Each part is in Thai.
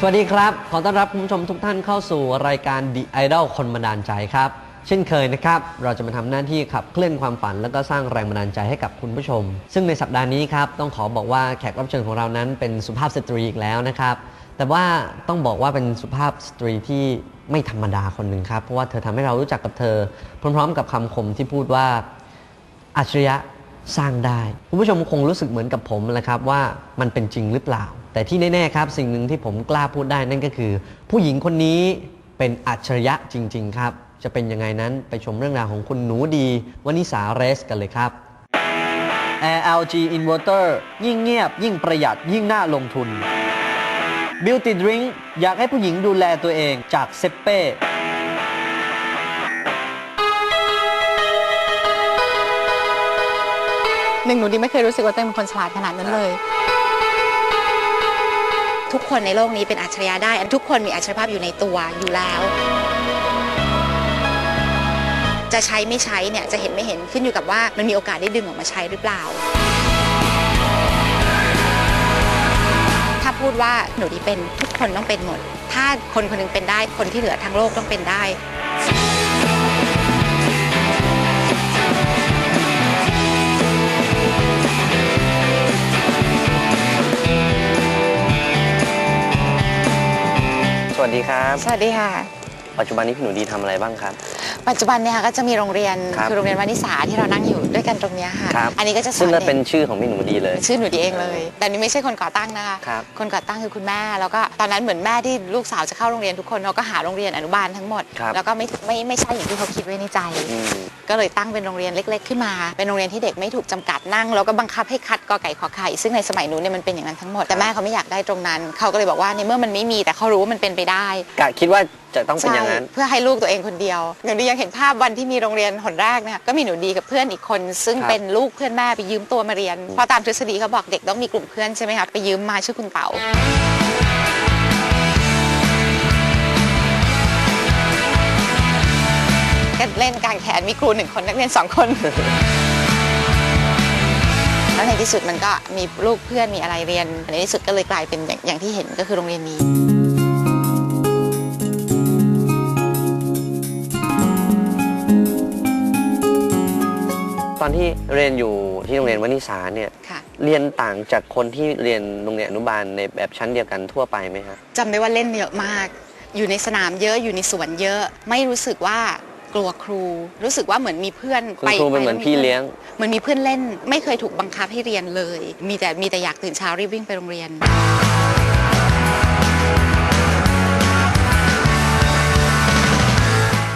สวัสดีครับ ขอต้อนรับคุณผู้ชมทุกท่านเข้าสู่รายการ The Idol คนบันดาลใจครับ เช่นเคยนะครับ เราจะมาทำหน้าที่ขับเคลื่อนความฝัน แล้วก็สร้างแรงบันดาลใจให้กับคุณผู้ชม ซึ่งในสัปดาห์นี้ครับต้องขอบอกว่าแขกรับเชิญของเรานั้นเป็นสุภาพสตรีอีกแล้วนะครับ แต่ว่าต้องบอกว่าเป็นสุภาพสตรีที่ไม่ธรรมดาคนหนึ่งครับ เพราะว่าเธอทำให้เรารู้จักกับเธอ พร้อมๆ กับคำคมที่พูดว่าอัจฉริยะสร้างได้ คุณผู้ชมคงรู้สึกเหมือนกับผมแหละครับว่ามันเป็นจริงหรือเปล่า แต่ที่แน่ๆครับสิ่งหนึ่งที่ผมกล้าพูดได้นั่นก็คือ ผู้หญิงคนนี้เป็นอัจฉริยะจริง ๆ ครับ จะเป็นยังไงนั้นไปชมเรื่องราวของคุณหนูดีวนิสาเรสกันเลยครับ Air LG Inverter ยิ่งเงียบ ยิ่งประหยัดยิ่งน่าลงทุน Beauty Drink อยากให้ผู้หญิงดูแลตัวเองจากเซเป้หนึ่งหนูดีไม่เคยรู้สึกว่าตัวเองเป็นคนฉลาดขนาดนั้นเลย ทุกคนในโลกนี้เป็นอัจฉริยะได้ ทุกคนมีอัจฉริยภาพอยู่ในตัวอยู่แล้ว จะใช้ไม่ใช้เนี่ยจะเห็นไม่เห็นขึ้นอยู่กับว่ามันมีโอกาสได้ดึงออกมาใช้หรือเปล่า ถ้าพูดว่าหนูดีเป็นทุกคนต้องเป็นหมด ถ้าคนคนหนึงเป็นได้คนที่เหลือทั้งโลกต้องเป็นได้ วัสดีครับ สวัสดีค่ะ ปัจจุบันนี้พี่หนูดีทำอะไรบ้างครับ ปัจจุบันเนี่ยค่ะก็จะมีโรงเรียนครับคือโรงเรียนวานิสาที่เรานั่งอยู่ด้วยกันตรงเนี้ยค่ะ ครับ อันนี้ก็จะสอซึ่งนนั่นเด็เป็นกชื่อของพี่หนูดีเลย ชื่อหนูดีเองเลย แต่นี่ไม่ใช่คนก่อตั้งนะคะครับ คนก่อตั้งคือคุณแม่ แล้วก็ตอนนั้นเหมือนแม่ที่ลูกสาวจะเข้าโรงเรียนทุกคนเราก็หาโรงเรียนอนุบาลทั้งหมด ครับ แล้วก็ไม่ไม่ไม่ใช่อย่างที่เขาคิดไว้ในใจ อืม ก็เลยตั้งเป็นโรงเรียนเล็ก ๆ ขึ้นมา เป็นโรงเรียนที่เด็กไม่ถูกจำกัดนั่ง แล้วก็บังคับให้คัดกอไก่ขอไข่ ซึ่งในสมัยนู้นเนี่ยมันเป็นอย่างนั้นทั้งหมด แต่แม่เขาไม่อยากได้ตรงนั้น เขาก็เลยบอกว่าในเมื่อมันไม่มีแต่เขารู้ว่ามันเป็นไปได้ กะคิดว่า จะต้องเป็นอย่างนั้นใช่เพื่อให้ลูกตัวเองคนเดียวหนูดียังเห็นภาพวันที่มีโรงเรียนหนแรกเนี่ยก็มีหนูดีกับเพื่อนอีกคน ซึ่งครับ เป็นลูกเพื่อนแม่ไปยืมตัวมาเรียนเพราะตามทฤษฎีเขาบอกเด็กต้องมีกลุ่มเพื่อนใช่ไหมคะไปยืมมาชื่อคุณเต๋า ก็เล่นกลางแขนมีครูหนึ่งคนนักเรียนสองคน แล้วในที่สุดมันก็มีลูกเพื่อนมีอะไรเรียนในที่สุดก็เลยกลายเป็นอย่างอย่างที่เห็นก็คือโรงเรียนนี้ ตอนที่เรียนอยู่ที่โรงเรียนวนิสาเนี่ยค่ะเรียนต่างจากคนที่เรียนโรงเรียนอนุบาลในแบบชั้นเดียวกันทั่วไปไหมครับจำได้ว่าเล่นเยอะมาก อยู่ในสนามเยอะอยู่ในสวนเยอะ ไม่รู้สึกว่ากลัวครู รู้สึกว่าเหมือนมีเพื่อนคุณครูเป็นเหมือนพี่เลี้ยง เหมือนมีเพื่อนเล่น ไม่เคยถูกบังคับให้เรียนเลย มีแต่มีแต่อยากตื่นเช้ารีบวิ่งไปโรงเรียน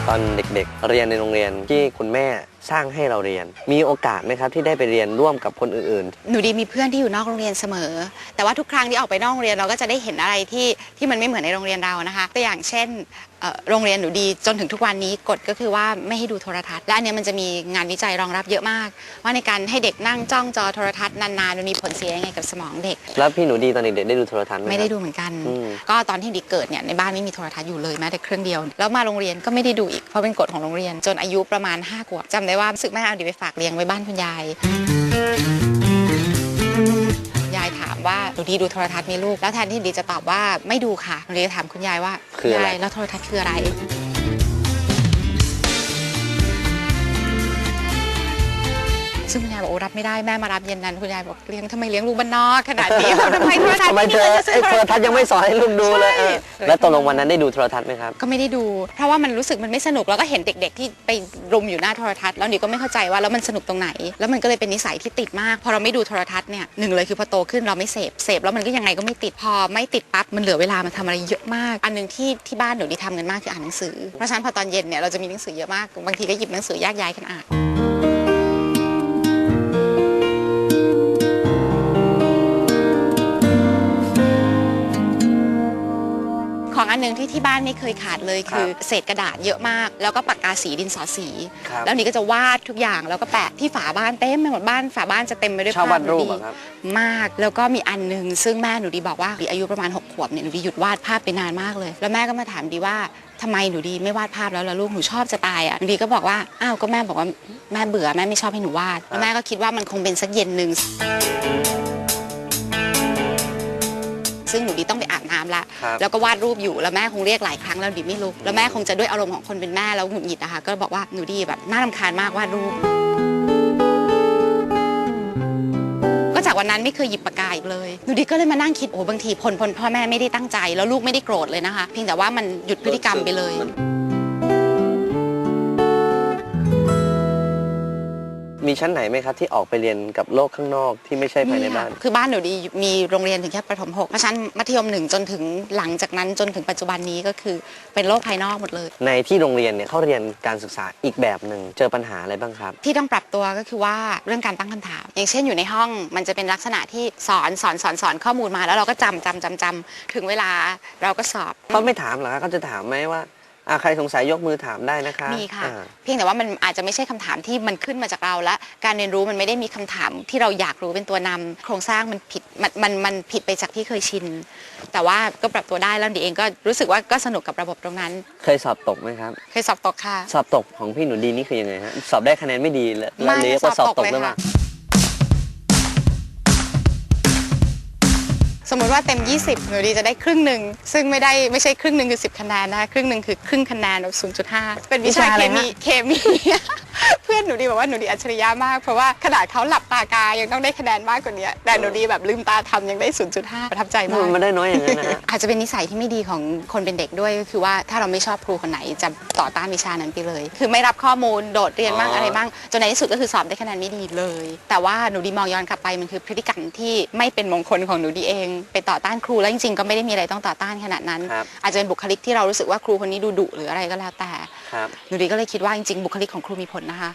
ตอนเด็กๆ เรียนในโรงเรียนที่คุณแม่ สร้างให้เราเรียน มีโอกาสไหมครับที่ได้ไปเรียนร่วมกับคนอื่นหนูดีมีเพื่อนที่อยู่นอกโรงเรียนเสมอ แต่ว่าทุกครั้งที่ออกไปนอกโรงเรียนเราก็จะได้เห็นอะไรที่ที่มันไม่เหมือนในโรงเรียนเรานะคะตัวอย่างเช่นเอ่อโรงเรียนหนูดีจนถึงทุกวันนี้กฎก็คือว่าไม่ให้ดูโทรทัศน์และอันเนี้ยมันจะมีงานวิจัยรองรับเยอะมาก ว่าในการให้เด็กนั่งจ้องจอโทรทัศน์นานๆมันมีผลเสียยังไงกับสมองเด็ก ๆ แล้วพี่หนูดีตอนเด็กๆได้ดูโทรทัศน์ไหมไม่ได้ครับดูเหมือนกัน อืม ก็ตอนที่ดิเกิดเนี่ยในบ้านไม่มีโทรทัศน์อยู่เลยแม้แต่เครื่องเดียว แล้วมาโรงเรียนก็ไม่ได้ดูอีกเพราะเป็นกฎของโรงเรียนจนอายุประมาณ5ขวบจำได้ว่ารู้สึกแม่เอาดิไปฝากเลี้ยงไว้บ้านคุณยาย ยายถามว่าหนูดีดูโทรทัศน์ไหมลูก แล้วแทนที่ดีจะตอบว่าไม่ดูค่ะหนูดีจะถามคุณยายว่าคืออะไร ยายแล้วโทรทัศน์คืออะไร ซึ่งคุณยายบอกโอ้รับไม่ได้แม่มารับเย็นนั้นคุณยายบอกเลี้ยงทำไมเลี้ยงลูกบ้านนอกขนาดนี้ทำไมโทรทัศน์ทำไมเธองินจะซื้ไอ้โทรทัศน์ยังไม่สอนให้ลูกดูเลยใช่เออแล้วตกลงวันนั้นได้ดูโทรทัศน์ไหมครับก็ไม่ได้ดู เพราะว่ามันรู้สึกมันไม่สนุกแล้วก็เห็นเด็ก ๆ ที่ไปรุมอยู่หน้าโทรทัศน์แล้วหนิก็ไม่เข้าใจว่าแล้วมันสนุกตรงไหน แล้วมันก็เลยเป็นนิสัยที่ติดมากพอเราไม่ดูโทรทัศน์เนี่ยหนึ่งเลยคือพอโตขึ้นเราไม่เสพเสพแล้วมันก็ยังไงก็ไม่ติดพอไม่ติดปั๊บมันเหลือเวลามาทำอะไรเยอะมาก อันหนึงที่ที่บ้านหนูดีทำกันมากคืออ่านหนังสือเพราะฉะนั้นพอตอนเย็นเนี่ยเราจะมีหนังสือเยอะมากบางทีก็หยิบหนังสือแยกย้ายกันอ่าน หนึงที่ที่บ้านไม่เคยขาดเลยคือครับเศษกระดาษเยอะมาก แล้วก็ปากกาสีดินสอสี ครับแล้วนี่ก็จะวาดทุกอย่างแล้วก็แปะที่ฝาบ้านเต็มไปหมดบ้านฝาบ้านจะเต็มไปด้วยชอบภาพวาดรูปหนูเหรดีอครับ มากแล้วก็มีอันหนึงซึ่งแม่หนูดีบอกว่าหนูดีอายุประมาณ6ขวบเนี่ยหนูดีหยุดวาดภาพไปนานมากเลย แล้วแม่ก็มาถามดีว่าทำไมหนูดีไม่วาดภาพแล้วล่ะลูกหนูชอบจะตายอะหนูดีก็บอกว่าอ้าวก็แม่บอกว่าแม่เบื่อแม่ไม่ชอบให้หนูวาดแล้วแม่ก็คิดว่ามันคงเป็นสักเย็นหนึ่ง ซึ่งหนูดีต้องไปอาบน้ำละครับ แล้วก็วาดรูปอยู่แล้วแม่คงเรียกหลายครั้งแล้วหนูดีไม่ลุกแล้วแม่คงจะด้วยอารมณ์ของคนเป็นแม่แล้วหงุดหงิดนะคะก็บอกว่าหนูดีแบบน่ารำคาญมากวาดรูป ก็จากวันนั้นไม่เคยหยิบปากกาอีกเลย หนูดีก็เลยมานั่งคิดโอ้บางทีพลพลพ่อแม่ไม่ได้ตั้งใจ แล้วลูกไม่ได้โกรธเลยนะคะ เพียงแต่ว่ามันหยุดพฤติกรรมไปเลยมี ชั้นไหนไหมครับที่ออกไปเรียนกับโลกข้างนอกที่ไม่ใช่ภายในบ้านค่ะคือบ้านหนูดีมีโรงเรียนถึงแค่ประถมหกเพราะฉะนั้นมัธยมหนึ่งจนถึงหลังจากนั้นจนถึงปัจจุบันนี้ก็คือเป็นโลกภายนอกหมดเลย ในที่โรงเรียนเนี่ยเขาเรียนการศึกษาอีกแบบหนึ่งเจอปัญหาอะไรบ้างครับ ที่ต้องปรับตัวก็คือว่าเรื่องการตั้งคำถาม อย่างเช่นอยู่ในห้องมันจะเป็นลักษณะที่สอนสอนสอนสอนข้อมูลมาแล้วเราก็จำจำจำจำถึงเวลาเราก็สอบ เขาไม่ถามเหรอครับเขาจะถามไหมว่า อะใครสงสัยยกมือถามได้นะคะมีค่ะ อ่า เพียงแต่ว่ามันอาจจะไม่ใช่คำถามที่มันขึ้นมาจากเราและการเรียนรู้มันไม่ได้มีคำถามที่เราอยากรู้เป็นตัวนำโครงสร้างมันผิดมันมันมันผิดไปจากที่เคยชิน แต่ว่าก็ปรับตัวได้แล้วดีเองก็รู้สึกว่าก็สนุกกับระบบตรงนั้น เคยสอบตกไหมครับ เคยสอบตกค่ะ สอบตกของพี่หนูดีนี่คือยังไงฮะ สอบได้คะแนนไม่ดีแล้วไม่เรียกว่าสอบตกเลยหรือเปค่ะ สมมุติว่าเต็ม 20 หนูดีจะได้ครึ่งหนึ่ง ซึ่งไม่ได้ไม่ใช่ครึ่งหนึ่งคือ 10 คะแนนนะคะ ครึ่งหนึ่งคือครึ่งคะแนนแบบ0.5 เป็นวิชาวิชาอะเคไรมีฮะเคมีเพื่อนหนูดีบอกว่าหนูดีอัจฉริยะมาก เพราะว่าขนาดเขาหลับตากายังต้องได้คะแนนมากกว่านี้แต่หนูดีแบบลืมตาทำยังได้ 0.5 ประทับใจมากมันไม่ได้น้อยอย่างนั้นนะฮะอาจจะเป็นนิสัยที่ไม่ดีของคนเป็นเด็กด้วยก็คือว่าถ้าเราไม่ชอบครูคนไหนจะต่อต้านวิชานั้นไปเลย คือไม่รับข้อมูลโดดเรียนบ้างอ๋อออะไรบ้างจนในที่สุดก็คือสอบได้คะแนนไม่ดีเลย แต่ว่าหนูดีมองย้อนกลับไปมันคือพฤติกรรมที่ไม่เป็นมงคลของหนูดีเอง ไปต่อต้านครูแล้วจริงๆก็ไม่ได้มีอะไรต้องต่อต้านขนาดนั้นครับอาจจะเป็นบุคลิกที่เรารู้สึกว่าครูคนนี้ดูดุหรืออะไรก็แล้วแต่ ครับ หนูดีก็เลยคิดว่าจริงๆบุคลิกของครูมีผลนะคะ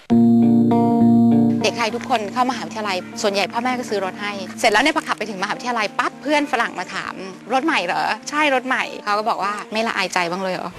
เด็กไทยทุกคนเข้ามหาวิทยาลัย ส่วนใหญ่พ่อแม่ก็ซื้อรถให้ เสร็จแล้วเนี่ยพอขับไปถึงมหาวิทยาลัยปั๊บเพื่อนฝรั่งมาถาม รถใหม่เหรอ ใช่รถใหม่เขาก็บอกว่าไม่ละอายใจบ้างเลยเหรอ